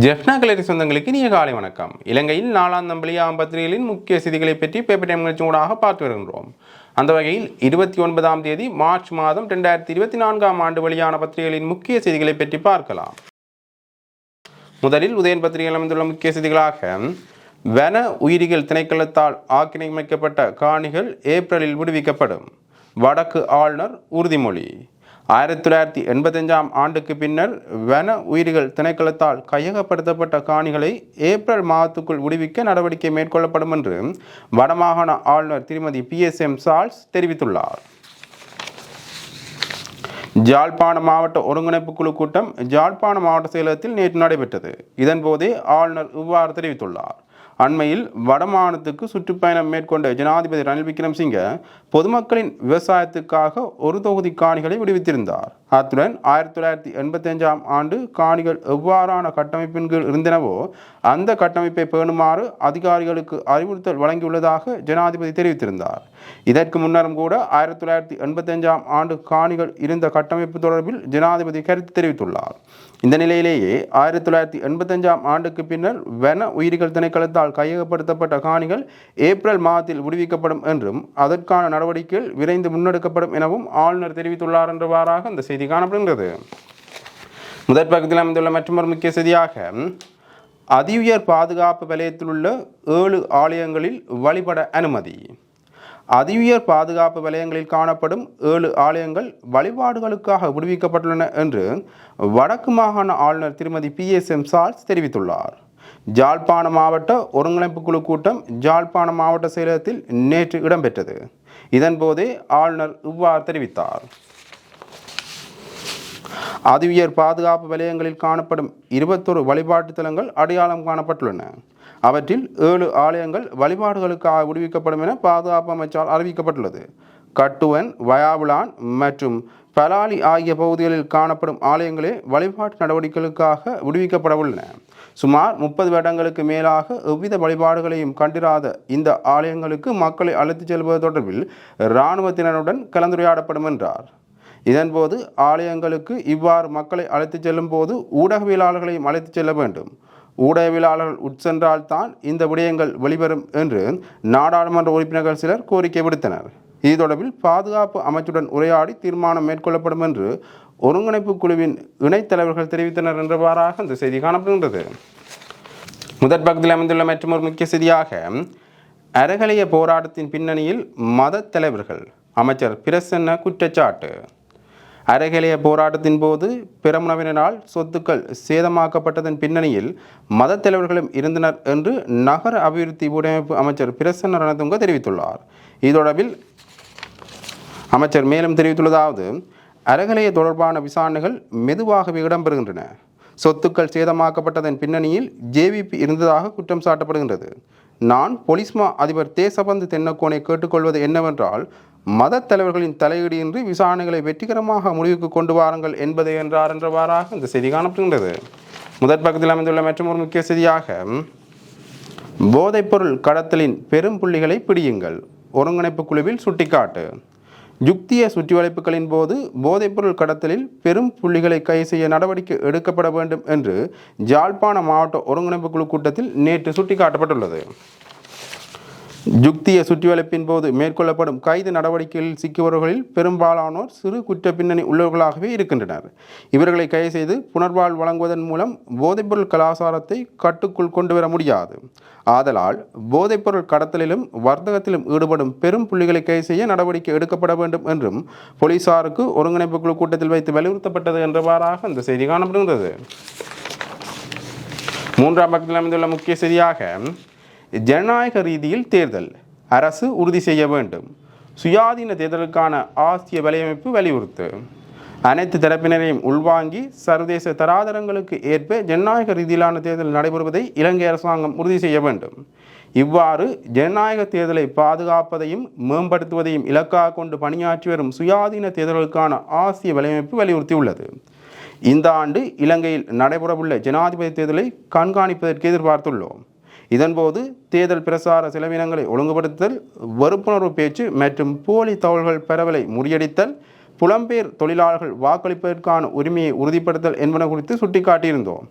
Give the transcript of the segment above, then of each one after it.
ஜெஃப்னா கலரி சொந்தங்களுக்கு இனிய காலை வணக்கம். இலங்கையில் நாலாம் நம்பளியாம் பத்திரிகைகளின் முக்கிய செய்திகளை பற்றி பேப்பர் டைம் நிகழ்ச்சி ஊடாக பார்த்து வருகின்றோம். அந்த வகையில் இருபத்தி ஒன்பதாம் தேதி மார்ச் மாதம் ரெண்டாயிரத்தி இருபத்தி நான்காம் ஆண்டு வெளியான பத்திரிகைகளின் முக்கிய செய்திகளை பற்றி பார்க்கலாம். முதலில் உதயன் பத்திரிகையில் அமைந்துள்ள முக்கிய செய்திகளாக வன உயிரிகள் திணைக்களத்தால் ஆக்கிரமிக்கப்பட்ட காணிகள் ஏப்ரலில் விடுவிக்கப்படும். வடக்கு ஆளுநர் உறுதிமொழி. ஆயிரத்தி தொள்ளாயிரத்தி எண்பத்தஞ்சாம் ஆண்டுக்கு பின்னர் வன உயிரிகள் திணைக்களத்தால் கையகப்படுத்தப்பட்ட காணிகளை ஏப்ரல் மாதத்துக்குள் விடுவிக்க நடவடிக்கை மேற்கொள்ளப்படும் என்று வடமாகாண ஆளுநர் திருமதி பி எஸ் எம் சால்ஸ் தெரிவித்துள்ளார். ஜாழ்ப்பாண மாவட்ட ஒருங்கிணைப்பு குழு கூட்டம் ஜாழ்ப்பாண மாவட்ட செயலகத்தில் நேற்று நடைபெற்றது. இதன்போதே ஆளுநர் இவ்வாறு தெரிவித்துள்ளார். அண்மையில் வடமாநிலத்துக்கு சுற்றுப்பயணம் மேற்கொண்ட ஜனாதிபதி ரணில் விக்ரம்சிங்க பொதுமக்களின் விவசாயத்துக்காக ஒரு தொகுதி காணிகளை விடுவித்திருந்தார். அத்துடன் ஆயிரத்தி தொள்ளாயிரத்தி எண்பத்தஞ்சாம் ஆண்டு காணிகள் எவ்வாறான கட்டமைப்பின் கீழ் இருந்தனவோ அந்த கட்டமைப்பை பேணுமாறு அதிகாரிகளுக்கு அறிவுறுத்தல் வழங்கியுள்ளதாக ஜனாதிபதி தெரிவித்திருந்தார். இதற்கு முன்னரும் கூட ஆயிரத்தி தொள்ளாயிரத்தி எண்பத்தஞ்சாம் ஆண்டு காணிகள் இருந்த கட்டமைப்பு தொடர்பில் ஜனாதிபதி கருத்து தெரிவித்துள்ளார். இந்த நிலையிலேயே ஆயிரத்தி தொள்ளாயிரத்தி எண்பத்தஞ்சாம் ஆண்டுக்கு பின்னர் வன உயிரிகள் திணைக்களத்தால் கையகப்படுத்தப்பட்ட காணிகள் ஏப்ரல் மாதத்தில் விடுவிக்கப்படும் என்றும் அதற்கான நடவடிக்கைகள் விரைந்து முன்னெடுக்கப்படும் எனவும் ஆளுநர் தெரிவித்துள்ளார் என்றவாறாக இந்த செய்தி காணப்படுகிறது முதற் பக்கத்தில் அமைந்துள்ள மற்றொரு முக்கிய செய்தியாக அதிஉயர் பாதுகாப்பு வலயத்தில் உள்ள ஏழு ஆலயங்களில் வழிபட அனுமதி. அதிஉயர் பாதுகாப்பு வலயங்களில் காணப்படும் ஏழு ஆலயங்கள் வழிபாடுகளுக்காக விடுவிக்கப்பட்டுள்ளன என்று வடக்கு மாகாண ஆளுநர் திருமதி பி. எஸ். எம். சால்ஸ் தெரிவித்துள்ளார். ஜாழ்ப்பாண மாவட்ட ஒருங்கிணைப்பு குழு கூட்டம் ஜாழ்ப்பாண மாவட்ட செயலகத்தில் நேற்று இடம்பெற்றது. இதன்போதே ஆளுநர் இவ்வாறு தெரிவித்தார். அதிஉயர் பாதுகாப்பு வலயங்களில் காணப்படும் இருபத்தொரு வழிபாட்டு தலங்கள் அடையாளம் காணப்பட்டுள்ளன. அவற்றில் ஏழு ஆலயங்கள் வழிபாடுகளுக்காக விடுவிக்கப்படும் என பாதுகாப்பு அமைச்சால் அறிவிக்கப்பட்டுள்ளது. கட்டுவன் வயாபுலான் மற்றும் பலாலி ஆகிய பகுதிகளில் காணப்படும் ஆலயங்களே வழிபாட்டு நடவடிக்கைகளுக்காக விடுவிக்கப்பட உள்ளன. சுமார் முப்பது வருடங்களுக்கு மேலாக எவ்வித வழிபாடுகளையும் கண்டிராத இந்த ஆலயங்களுக்கு மக்களை அழைத்துச் செல்வது தொடர்பில் இராணுவத்தினருடன் கலந்துரையாடப்படும் என்றார். இதன்போது ஆலயங்களுக்கு இவ்வாறு மக்களை அழைத்துச் செல்லும் போது ஊடகவியலாளர்களையும் அழைத்துச் செல்ல வேண்டும். ஊடகவியலாளர்கள் உட்சென்றால்தான் இந்த விடயங்கள் வெளிவரும் என்று நாடாளுமன்ற உறுப்பினர்கள் சிலர் கோரிக்கை விடுத்தனர். இது தொடர்பில் பாதுகாப்பு அமைச்சுடன் உரையாடி தீர்மானம் மேற்கொள்ளப்படும் என்று ஒருங்கிணைப்பு குழுவின் இணைத் தலைவர்கள் தெரிவித்தனர் என்றவாறாக இந்த செய்தி காணப்படுகின்றது. முதற் பக்கத்தில் அமைந்துள்ள மற்றொரு முக்கிய செய்தியாக அறகலைய போராட்டத்தின் பின்னணியில் மத தலைவர்கள் அமைச்சர் பிரசன்ன குற்றச்சாட்டு. அறகலைய போராட்டத்தின் போது பிரமுனவினால் சொத்துக்கள் சேதமாக்கப்பட்டதன் பின்னணியில் மத தலைவர்களும் இருந்தனர் என்று நகர அபிவிருத்தி ஊடமைப்பு அமைச்சர் பிரசன்ன ரணதுங்க தெரிவித்துள்ளார். இது தொடர்பில் அமைச்சர் மேலும் தெரிவித்துள்ளதாவது அறகலைய தொடர்பான விசாரணைகள் மெதுவாகவே இடம்பெறுகின்றன. சொத்துக்கள் சேதமாக்கப்பட்டதன் பின்னணியில் ஜேவிபி இருந்ததாக குற்றம் சாட்டப்படுகின்றது. நான் பொலிஸ்மா அதிபர் தேசபந்து தென்னக்கோனை கேட்டுக்கொள்வது என்னவென்றால் மத தலைவர்களின் தலையீடு விசாரணைகளை வெற்றிகரமாக முடிவுக்கு கொண்டு வாருங்கள் என்பதே என்றார் என்றவாறாக இந்த செய்தி காணப்படுகின்றது. முதற் பக்கத்தில் அமைந்துள்ள மற்றொரு முக்கிய செய்தியாக போதைப்பொருள் கடத்தலின் பெரும் புள்ளிகளை பிடியுங்கள். ஒருங்கிணைப்பு குழுவில் சுட்டிக்காட்டு. யுக்திய சுற்றிவளைப்புகளின் போது போதைப்பொருள் கடத்தலில் பெரும் புள்ளிகளை கை செய்ய நடவடிக்கை எடுக்கப்பட வேண்டும் என்று ஜாழ்ப்பாண மாவட்ட ஒருங்கிணைப்பு குழு கூட்டத்தில் நேற்று சுட்டிக்காட்டப்பட்டுள்ளது. யுக்திய சுற்றிவளைப்பின் போது மேற்கொள்ளப்படும் கைது நடவடிக்கைகளில் சிக்கியவர்களில் பெரும்பாலானோர் சிறு குற்ற பின்னணி உள்ளவர்களாகவே இருக்கின்றனர். இவர்களை கைது செய்து புனர்வாழ் வழங்குவதன் மூலம் போதைப்பொருள் கலாச்சாரத்தை கட்டுக்குள் கொண்டு வர முடியாது. ஆதலால் போதைப்பொருள் கடத்தலிலும் வர்த்தகத்திலும் ஈடுபடும் பெரும் புள்ளிகளை கைது செய்ய நடவடிக்கை எடுக்கப்பட வேண்டும் என்றும் போலீசாருக்கு ஒருங்கிணைப்பு குழு கூட்டத்தில் வைத்து வலியுறுத்தப்பட்டது என்றவாறாக இந்த செய்தி காணப்படுகின்றது. மூன்றாம் பக்கத்தில் அமைந்துள்ள முக்கிய செய்தியாக ஜனநாயக ரீதியில் தேர்தல். அரசு உறுதி செய்ய வேண்டும். சுயாதீன தேர்தலுக்கான ஆசிய வலையமைப்பு வலியுறுத்து. அனைத்து தரப்பினரையும் உள்வாங்கி சர்வதேச தராதரங்களுக்கு ஏற்ப ஜனநாயக ரீதியிலான தேர்தல் நடைபெறுவதை இலங்கை அரசாங்கம் உறுதி செய்ய வேண்டும். இவ்வாறு ஜனநாயக தேர்தலை பாதுகாப்பதையும் மேம்படுத்துவதையும் இலக்காக கொண்டு பணியாற்றி வரும் சுயாதீன தேர்தலுக்கான ஆசிய வலையமைப்பு வலியுறுத்தியுள்ளது. இந்த ஆண்டு இலங்கையில் நடைபெறவுள்ள ஜனாதிபதி தேர்தலை கண்காணிப்பதற்கு எதிர்பார்த்துள்ளோம். இதன்போது தேர்தல் பிரசார செலவினங்களை ஒழுங்குபடுத்துதல் வறுப்புணர்வு பேச்சு மற்றும் போலி தகவல்கள் பரவலை முறியடித்தல் புலம்பெயர் தொழிலாளர்கள் வாக்களிப்பதற்கான உரிமையை உறுதிப்படுத்தல் என்பன குறித்து சுட்டிக்காட்டியிருந்தோம்.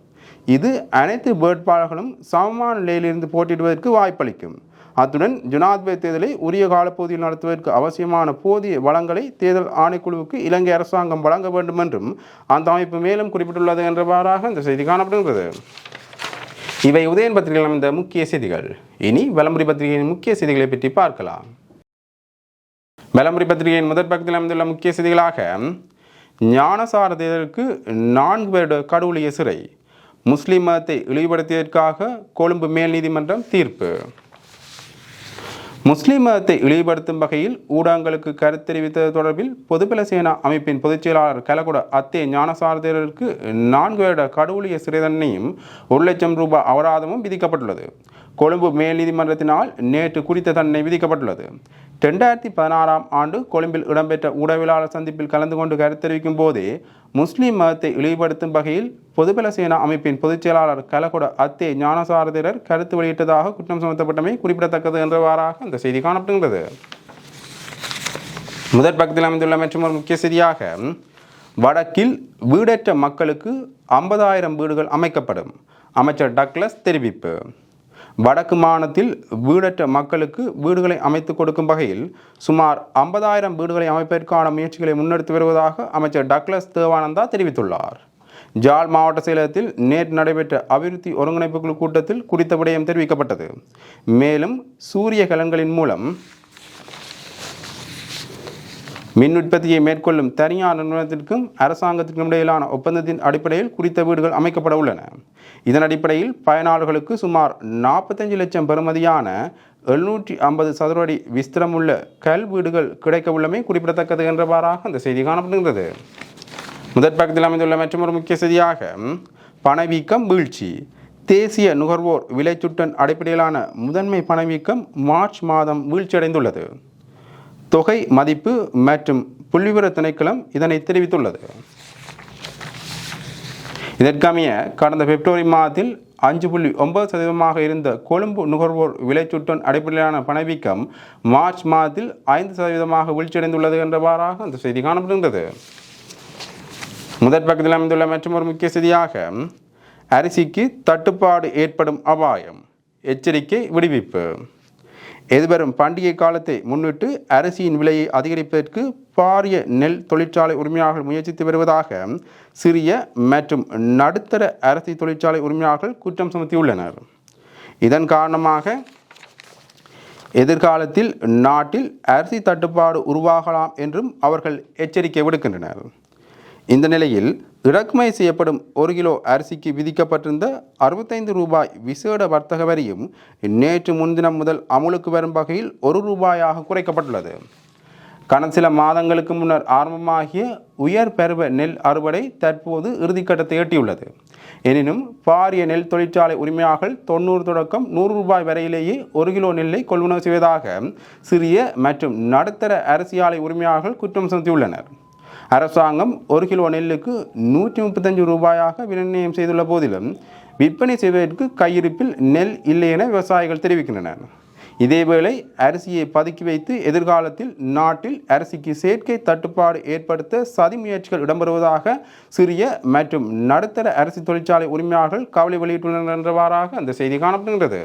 இது அனைத்து வேட்பாளர்களும் சமமான நிலையிலிருந்து போட்டியிடுவதற்கு வாய்ப்பளிக்கும். அத்துடன் ஜனாதிபதி தேர்தலை உரிய காலப்பகுதியில் நடத்துவதற்கு அவசியமான போதிய வளங்களை தேர்தல் ஆணைக்குழுவுக்கு இலங்கை அரசாங்கம் வழங்க வேண்டும் என்றும் அந்த அமைப்பு மேலும் குறிப்பிட்டுள்ளது என்றவாறாக இந்த செய்தி காணப்படுகிறது இவை உதயன் பத்திரிகையில் அமைந்த முக்கிய செய்திகள். இனி வலம்புரி பத்திரிகையின் முக்கிய செய்திகளை பற்றி பார்க்கலாம். விளம்பரி பத்திரிகையின் முதற் பக்கத்தில் அமைந்துள்ள முக்கிய செய்திகளாக ஞானசார தேர்தலுக்கு நான்கு வருட கடவுளிய சிறை முஸ்லிம் மதத்தை இழிவுபடுத்தியதற்காக கொழும்பு மேல் நீதிமன்றம் தீர்ப்பு. முஸ்லிம் மதத்தை இழிவுபடுத்தும் வகையில் ஊடகங்களுக்கு கருத்து தெரிவித்தது தொடர்பில் பொதுபல சேனா அமைப்பின் பொதுச் செயலாளர் கலகுட அத்தே ஞானசாரதருக்கு நான்கு வருட கடவுளிய சிறை தண்டனையும் ஒரு லட்சம் ரூபாய் அபராதமும் விதிக்கப்பட்டுள்ளது. கொழும்பு மேல் நீதிமன்றத்தினால் நேற்று குறித்த தண்டனை விதிக்கப்பட்டுள்ளது. ரெண்டாயிரத்தி பதினாறாம் ஆண்டு கொழும்பில் இடம்பெற்ற ஊடகவியலாளர் சந்திப்பில் கலந்து கொண்டு கருத்து தெரிவிக்கும் போதே முஸ்லீம் மதத்தை இழிவுபடுத்தும் வகையில் பொதுபல சேனா அமைப்பின் பொதுச் செயலாளர் கலகொட அத்தே ஞானசாரதிரர் கருத்து வெளியிட்டதாக குற்றம் சுமத்தப்பட்டமை குறிப்பிடத்தக்கது என்றவாறாக அந்த செய்தி காணப்படுகிறது முதற் பக்கத்தில் அமைந்துள்ள மற்றும் ஒரு முக்கிய செய்தியாக வடக்கில் வீடற்ற மக்களுக்கு ஐம்பதாயிரம் வீடுகள் அமைக்கப்படும். அமைச்சர் டக்ளஸ் தெரிவிப்பு. வடக்கு மாநிலத்தில் வீடற்ற மக்களுக்கு வீடுகளை அமைத்து கொடுக்கும் வகையில் சுமார் ஐம்பதாயிரம் வீடுகளை அமைப்பதற்கான முயற்சிகளை முன்னெடுத்து வருவதாக அமைச்சர் டக்ளஸ் தேவானந்தா தெரிவித்துள்ளார். ஜாழ் மாவட்ட செயலகத்தில் நேற்று நடைபெற்ற அபிவிருத்தி ஒருங்கிணைப்பு குழு கூட்டத்தில் குறித்த விடயம் தெரிவிக்கப்பட்டது. மேலும் சூரிய கலன்களின் மூலம் மின் உற்பத்தியை மேற்கொள்ளும் தனியார் நிறுவனத்திற்கும் அரசாங்கத்திற்கும் இடையிலான ஒப்பந்தத்தின் அடிப்படையில் குறித்த வீடுகள் அமைக்கப்பட உள்ளன. இதன் அடிப்படையில் பயனாளர்களுக்கு சுமார் நாற்பத்தஞ்சு லட்சம் பெறுமதியான எழுநூற்றி ஐம்பது சதுர அடி விஸ்திரமுள்ள கல் வீடுகள் கிடைக்க உள்ளமை குறிப்பிடத்தக்கது என்றவாறாக அந்த செய்தி காணப்படுகிறது முதற் பக்கத்தில் அமைந்துள்ள மற்றொரு முக்கிய செய்தியாக பணவீக்கம் வீழ்ச்சி. தேசிய நுகர்வோர் விலைச்சுட்டன் அடிப்படையிலான முதன்மை பணவீக்கம் மார்ச் மாதம் வீழ்ச்சியடைந்துள்ளது. தொகை மதிப்பு மற்றும் புள்ளிவிவர திணைக்களம் இதனை தெரிவித்துள்ளது. இதற்கமைய கடந்த பிப்ரவரி மாதத்தில் அஞ்சு புள்ளி ஒன்பது சதவீதமாக இருந்த கொழும்பு நுகர்வோர் விலைச்சுட்டன் அடிப்படையிலான பணவீக்கம் மார்ச் மாதத்தில் ஐந்து சதவீதமாக வீழ்ச்சியடைந்துள்ளது என்றவாறாக அந்த செய்தி காணப்படுகின்றது. முதற் பக்கத்தில் அமைந்துள்ள மற்றும் ஒரு முக்கிய செய்தியாக அரிசிக்கு தட்டுப்பாடு ஏற்படும் அபாயம் எச்சரிக்கை விடுவிப்பு. எதிர்வரும் பண்டிகை காலத்தை முன்னிட்டு அரிசியின் விலையை அதிகரிப்பதற்கு பாரிய நெல் தொழிற்சாலை உரிமையாளர்கள் முயற்சித்து வருவதாக சிறிய மற்றும் நடுத்தர அரிசி தொழிற்சாலை உரிமையாளர்கள் குற்றம் சுமத்தியுள்ளனர். இதன் காரணமாக எதிர்காலத்தில் நாட்டில் அரிசி தட்டுப்பாடு உருவாகலாம் என்றும் அவர்கள் எச்சரிக்கை விடுக்கின்றனர். இந்த நிலையில் இறக்குமதி செய்யப்படும் ஒரு கிலோ அரிசிக்கு விதிக்கப்பட்டிருந்த அறுபத்தைந்து ரூபாய் விசேட வர்த்தக வரியும் நேற்று முன்தினம் முதல் அமுலுக்கு வரும் வகையில் ஒரு ரூபாயாக குறைக்கப்பட்டுள்ளது. கடந்த சில மாதங்களுக்கு முன்னர் ஆரம்பமாகிய உயர் பருவ நெல் அறுவடை தற்போது இறுதிக்கட்டத்தை எட்டியுள்ளது. எனினும் பாரிய நெல் தொழிற்சாலை உரிமையாளர்கள் தொண்ணூறு தொடக்கம் நூறு ரூபாய் வரையிலேயே ஒரு கிலோ நெல்லை கொள்வனவு செய்வதாக சிறிய மற்றும் நடுத்தர அரிசி ஆலை உரிமையாளர்கள் குற்றம் சுமத்தியுள்ளனர். அரசாங்கம் ஒரு கிலோ நெல்லுக்கு நூற்றி முப்பத்தஞ்சு ரூபாயாக விநிர்ணயம் செய்துள்ள போதிலும் விற்பனை செய்வதற்கு கையிருப்பில் நெல் இல்லை என விவசாயிகள் தெரிவிக்கின்றனர். இதேவேளை அரிசியை பதுக்கி வைத்து எதிர்காலத்தில் நாட்டில் அரிசிக்கு செயற்கை தட்டுப்பாடு ஏற்படுத்த சதி முயற்சிகள் இடம்பெறுவதாக சிறிய மற்றும் நடுத்தர அரிசி தொழிற்சாலை உரிமையாளர்கள் கவலை வெளியிட்டுள்ளனர் என்றவாறாக அந்த செய்தி காணப்படுகின்றது.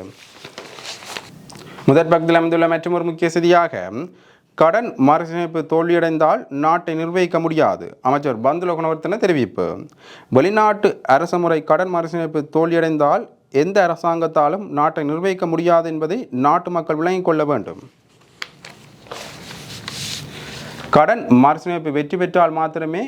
முதற் பக்கத்தில் அமைந்துள்ள மற்றும் ஒரு முக்கிய செய்தியாக கடன் மறுசீரமைப்பு தோல்வியடைந்தால் நாட்டை நிர்வகிக்க முடியாது. அமைச்சர் பந்துல குணவர்த்தன தெரிவிப்பு. வெளிநாட்டு அரசு முறை கடன் மறுசீரமைப்பு தோல்வியடைந்தால் எந்த அரசாங்கத்தாலும் நாட்டை நிர்வகிக்க முடியாது என்பதை நாட்டு மக்கள் விளங்கிக் கொள்ள வேண்டும். கடன் மறுசீரமைப்பு வெற்றி பெற்றால் மாத்திரமே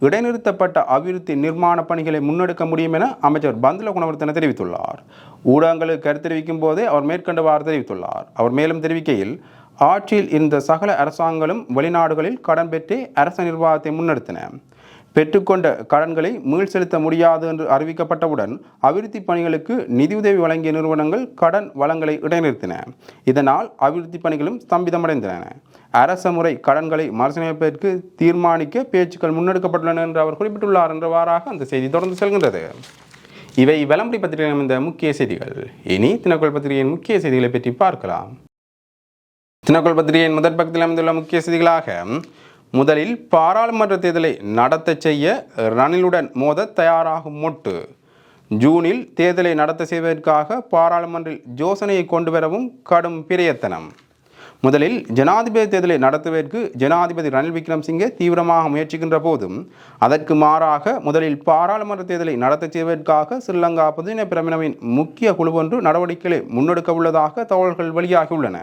இடைநிறுத்தப்பட்ட அபிவிருத்தி நிர்மாண பணிகளை முன்னெடுக்க முடியும் என அமைச்சர் பந்துல குணவர்த்தன தெரிவித்துள்ளார். ஊடகங்களுக்கு கருத்து தெரிவிக்கும் போதே அவர் மேற்கண்டவாறு தெரிவித்துள்ளார். அவர் மேலும் தெரிவிக்கையில் ஆட்சியில் இருந்த சகல அரசாங்கங்களும் வெளிநாடுகளில் கடன் பெற்று அரச நிர்வாகத்தை முன்னெடுத்தன. பெற்றுக்கொண்ட கடன்களை மீள் செலுத்த முடியாது என்று அறிவிக்கப்பட்டவுடன் அபிவிருத்தி பணிகளுக்கு நிதியுதவி வழங்கிய நிறுவனங்கள் கடன் வளங்களை இடைநிறுத்தின. இதனால் அபிவிருத்தி பணிகளும் ஸ்தம்பிதமடைந்தன. அரச முறை கடன்களை மறுசீரமைப்பதற்கு தீர்மானிக்க பேச்சுக்கள் முன்னெடுக்கப்பட்டுள்ளன என்று அவர் குறிப்பிட்டுள்ளார் என்றவாறாக அந்த செய்தி தொடர்ந்து செல்கின்றது. இவை விளம்பரி பத்திரிகையில் அமைந்த முக்கிய செய்திகள். இனி தினக்குள் பத்திரிகையின் முக்கிய செய்திகளை பற்றி பார்க்கலாம். தினக்குள் பத்திரிகையின் முதற் பக்கத்தில் அமைந்துள்ள முக்கிய செய்திகளாக முதலில் பாராளுமன்ற தேர்தலை நடத்த செய்ய ரணிலுடன் மோத தயாராகும் மொட்டு. ஜூனில் தேர்தலை நடத்த செய்வதற்காக பாராளுமன்றில் யோசனையை கொண்டு வரவும் கடும் பிரயத்தனம். முதலில் ஜனாதிபதி தேர்தலை நடத்துவதற்கு ஜனாதிபதி ரணில் விக்ரம்சிங்கே தீவிரமாக முயற்சிக்கின்ற போதும் அதற்கு மாறாக முதலில் பாராளுமன்ற தேர்தலை நடத்த செய்வதற்காக ஸ்ரீலங்கா பொதுஜன பிரமினவின் முக்கிய குழு ஒன்று நடவடிக்கைகளை முன்னெடுக்க உள்ளதாக தகவல்கள் வெளியாகியுள்ளன.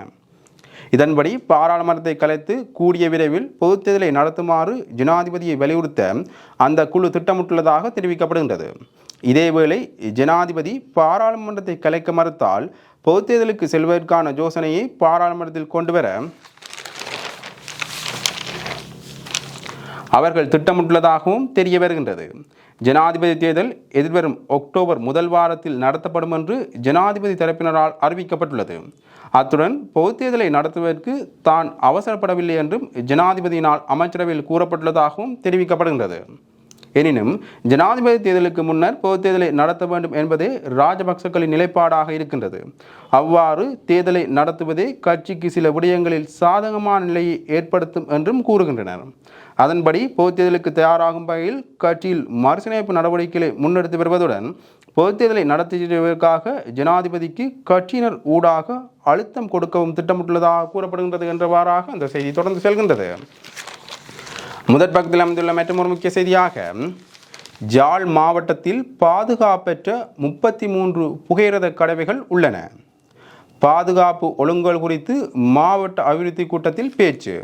இதன்படி பாராளுமன்றத்தை கலைத்து கூடிய விரைவில் பொதுத் தேர்தலை நடத்துமாறு ஜனாதிபதியை வலியுறுத்த அந்த குழு திட்டமிட்டுள்ளதாக தெரிவிக்கப்படுகின்றது. இதேவேளை ஜனாதிபதி பாராளுமன்றத்தை கலைக்க மறுத்தால் பொதுத் தேர்தலுக்கு செல்வதற்கான யோசனையை பாராளுமன்றத்தில் கொண்டு வர அவர்கள் திட்டமிட்டுள்ளதாகவும் தெரிய வருகின்றது. ஜனாதிபதி தேர்தல் எதிர்வரும் அக்டோபர் முதல் வாரத்தில் நடத்தப்படும் என்று ஜனாதிபதி தரப்பினரால் அறிவிக்கப்பட்டுள்ளது. அத்துடன் பொதுத் தேர்தலை நடத்துவதற்கு தான் அவசரப்படவில்லை என்றும் ஜனாதிபதியினால் அமைச்சரவையில் கூறப்பட்டுள்ளதாகவும் தெரிவிக்கப்படுகின்றது. எனினும் ஜனாதிபதி தேர்தலுக்கு முன்னர் பொதுத் தேர்தலை நடத்த வேண்டும் என்பதே ராஜபக்சக்களின் நிலைப்பாடாக இருக்கின்றது. அவ்வாறு தேர்தலை நடத்துவதே கட்சிக்கு சில விடயங்களில் சாதகமான நிலையை ஏற்படுத்தும் என்றும் கூறுகின்றனர். அதன்படி பொதுத் தேர்தலுக்கு தயாராகும் வகையில் கட்சியில் மறுசீரமைப்பு நடவடிக்கைகளை முன்னெடுத்து வருவதுடன் பொதுத் தேர்தலை நடத்துவதற்காக ஜனாதிபதிக்கு கட்சியினர் ஊடாக அழுத்தம் கொடுக்கவும் திட்டமிட்டுள்ளதாக கூறப்படுகின்றது என்றவாறாக அந்த செய்தி தொடர்ந்து செல்கின்றது. முதற் பக்கத்தில் அமைந்துள்ள மற்றும் ஒரு முக்கிய செய்தியாக ஜாழ் மாவட்டத்தில் பாதுகாப்பற்ற முப்பத்தி மூன்று புகையிரத கடவைகள் உள்ளன. பாதுகாப்பு ஒழுங்குகள் குறித்து மாவட்ட அபிவிருத்தி கூட்டத்தில் பேச்சு.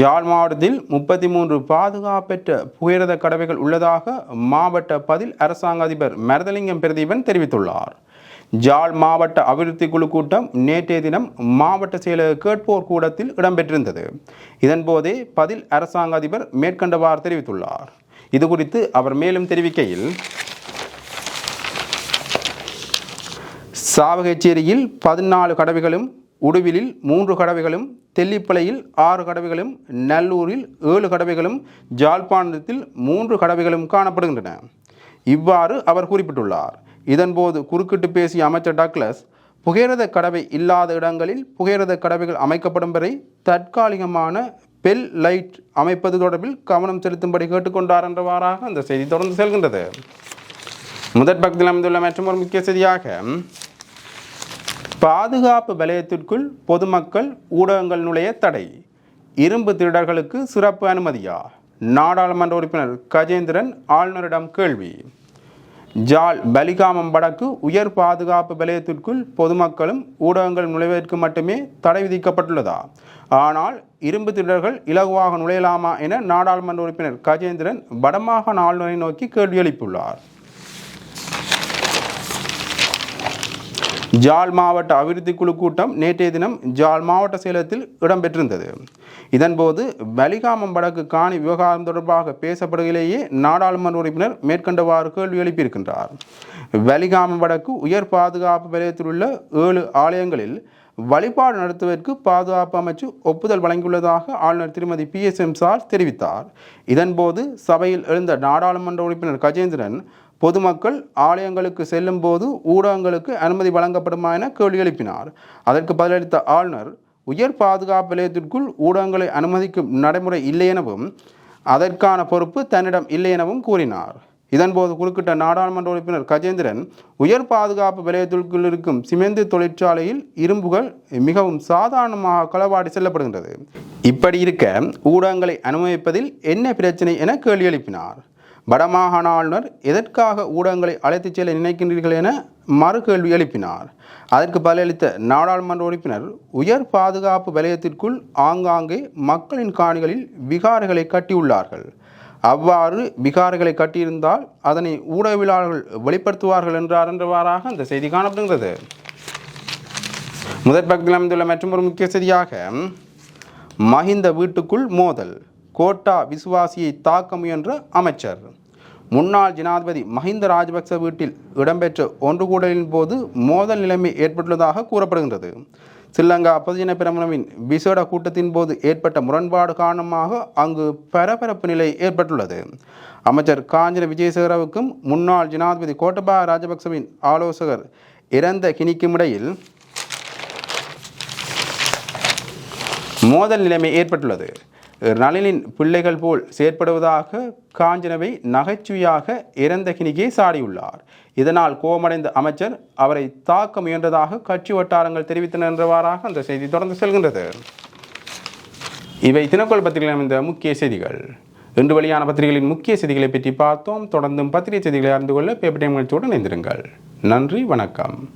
ஜாழ் மாவட்டத்தில் முப்பத்தி மூன்று பாதுகாப்பற்ற புகையிரத கடவைகள் உள்ளதாக மாவட்ட பதில் அரசாங்க அதிபர் மரதலிங்கம் பிரதீபன் தெரிவித்துள்ளார். ஜாழ் மாவட்ட அபிவிருத்தி குழு கூட்டம் நேற்றைய தினம் மாவட்ட செயலக கேட்போர் கூடத்தில் இடம்பெற்றிருந்தது. இதன்போதே பதில் அரசாங்க அதிபர் மேற்கண்டவாறு தெரிவித்துள்ளார். இது குறித்து அவர் மேலும் தெரிவிக்கையில் சாவகச்சேரியில் பதினாலு கடவைகளும் உடுவிலில் மூன்று கடவைகளும் தெல்லிப்பளையில் ஆறு கடவைகளும் நல்லூரில் ஏழு கடவைகளும் ஜாழ்ப்பாணத்தில் மூன்று கடவைகளும் காணப்படுகின்றன. இவ்வாறு அவர் குறிப்பிட்டுள்ளார். இதன்போது குறுக்கிட்டு பேசிய அமைச்சர் டக்ளஸ் புகையிரத கடவை இல்லாத இடங்களில் புகையிரத கடவைகள் அமைக்கப்படும் வரை தற்காலிகமான பெல் லைட் அமைப்பது தொடர்பில் கவனம் செலுத்தும்படி கேட்டுக்கொண்டார் என்றவாறாக அந்த செய்தி தொடர்ந்து செல்கின்றது. முதற் பக்கத்தில் அமைந்துள்ள மற்றும் ஒரு முக்கிய செய்தியாக பாதுகாப்பு வலயத்திற்குள் பொதுமக்கள் ஊடகங்கள் நுழைய தடை. இரும்பு திருடர்களுக்கு சிறப்பு அனுமதியா? நாடாளுமன்ற உறுப்பினர் கஜேந்திரன் ஆளுநரிடம் கேள்வி. ஜால் பலிகாமம் வடக்கு உயர் பாதுகாப்பு வலயத்திற்குள் பொதுமக்களும் ஊடகங்கள் நுழைவதற்கு மட்டுமே தடை விதிக்கப்பட்டுள்ளதா? ஆனால் இரும்பு திருடர்கள் இலகுவாக நுழையலாமா என நாடாளுமன்ற உறுப்பினர் கஜேந்திரன் வடமாகாண ஆளுநரை நோக்கி கேள்வி எழுப்பியுள்ளார். ஜாழ் மாவட்ட அபிவிருத்தி குழு கூட்டம் நேற்றைய தினம் ஜாழ் மாவட்ட சேலத்தில் இடம்பெற்றிருந்தது. இதன்போது வலிகாமம் வடக்கு காணி விவகாரம் தொடர்பாக பேசப்படுகையிலேயே நாடாளுமன்ற உறுப்பினர் மேற்கண்டவாறு கேள்வி எழுப்பியிருக்கின்றார். வலிகாமம் வடக்கு உயர் பாதுகாப்பு வலயத்தில் உள்ள ஏழு ஆலயங்களில் வழிபாடு நடத்துவதற்கு பாதுகாப்பு அமைச்சு ஒப்புதல் வழங்கியுள்ளதாக ஆளுநர் திருமதி பி எஸ் எம் சார் தெரிவித்தார். இதன்போது சபையில் எழுந்த நாடாளுமன்ற உறுப்பினர் கஜேந்திரன் பொதுமக்கள் ஆலயங்களுக்கு செல்லும் போது ஊடகங்களுக்கு அனுமதி வழங்கப்படுமா என கேள்வி எழுப்பினார். அதற்கு பதிலளித்த ஆளுநர் உயர் பாதுகாப்பு நிலையத்திற்குள் ஊடகங்களை அனுமதிக்கும் நடைமுறை இல்லை எனவும் அதற்கான பொறுப்பு தன்னிடம் இல்லை எனவும் கூறினார். இதன்போது குறுக்கிட்ட நாடாளுமன்ற உறுப்பினர் கஜேந்திரன் உயர் பாதுகாப்பு விலையத்திற்குள் இருக்கும் சிமெந்து தொழிற்சாலையில் இரும்புகள் மிகவும் சாதாரணமாக களவாடி செல்லப்படுகின்றது. இப்படி இருக்க ஊடகங்களை அனுமதிப்பதில் என்ன பிரச்சனை என கேள்வி எழுப்பினார். வடமாகாண ஆளுநர் எதற்காக ஊடகங்களை அழைத்துச் செல்ல நினைக்கின்றீர்கள் என மறு கேள்வி எழுப்பினார். அதற்கு பதிலளித்த நாடாளுமன்ற உறுப்பினர் உயர் பாதுகாப்பு வலயத்திற்குள் ஆங்காங்கே மக்களின் காணிகளில் விகாரைகளை கட்டியுள்ளார்கள். அவ்வாறு விகாரைகளை கட்டியிருந்தால் அதனை ஊடகவியலாளர்கள் வெளிப்படுத்துவார்கள் என்றார் என்றவாறாக அந்த செய்தி காணப்படுகிறது முதற் பக்கத்தில் அமைந்துள்ள மற்றொரு முக்கிய செய்தியாக மஹிந்த வீட்டுக்குள் மோதல் கோட்டா விசுவாசியை தாக்க முயன்ற அமைச்சர். முன்னாள் ஜனாதிபதி மஹிந்த ராஜபக்ச வீட்டில் இடம்பெற்ற ஒன்று கூடலின் போது மோதல் நிலைமை ஏற்பட்டுள்ளதாக கூறப்படுகின்றது. ஸ்ரீலங்கா பொதுஜன பிரமணவின் விசேட கூட்டத்தின் போது ஏற்பட்ட முரண்பாடு காரணமாக அங்கு பரபரப்பு நிலை ஏற்பட்டுள்ளது. அமைச்சர் காஞ்சன விஜயசேகரவுக்கும் முன்னாள் ஜனாதிபதி கோட்டபாய ராஜபக்சவின் ஆலோசகர் இறந்த கிணிக்கும் இடையில் மோதல் நிலைமை ஏற்பட்டுள்ளது. நளினின் பிள்ளைகள் போல் செயற்படுவதாக காஞ்சனவை நகைச்சுவையாக இறந்தகினிகே சாடியுள்ளார். இதனால் கோபமடைந்த அமைச்சர் அவரை தாக்க முயன்றதாக கட்சி வட்டாரங்கள் தெரிவித்தன என்றவாறாக அந்த செய்தி தொடர்ந்து செல்கின்றது. இவை தினக்கோள் பத்திரிகையில் அமைந்த முக்கிய செய்திகள். இன்று வெளியான பத்திரிகைகளின் முக்கிய செய்திகளை பற்றி பார்த்தோம். தொடர்ந்தும் பத்திரிகை செய்திகளை அறிந்து கொள்ள பேப்பர் டைம் நிகழ்ச்சியுடன் இணைந்திருங்கள். நன்றி வணக்கம்.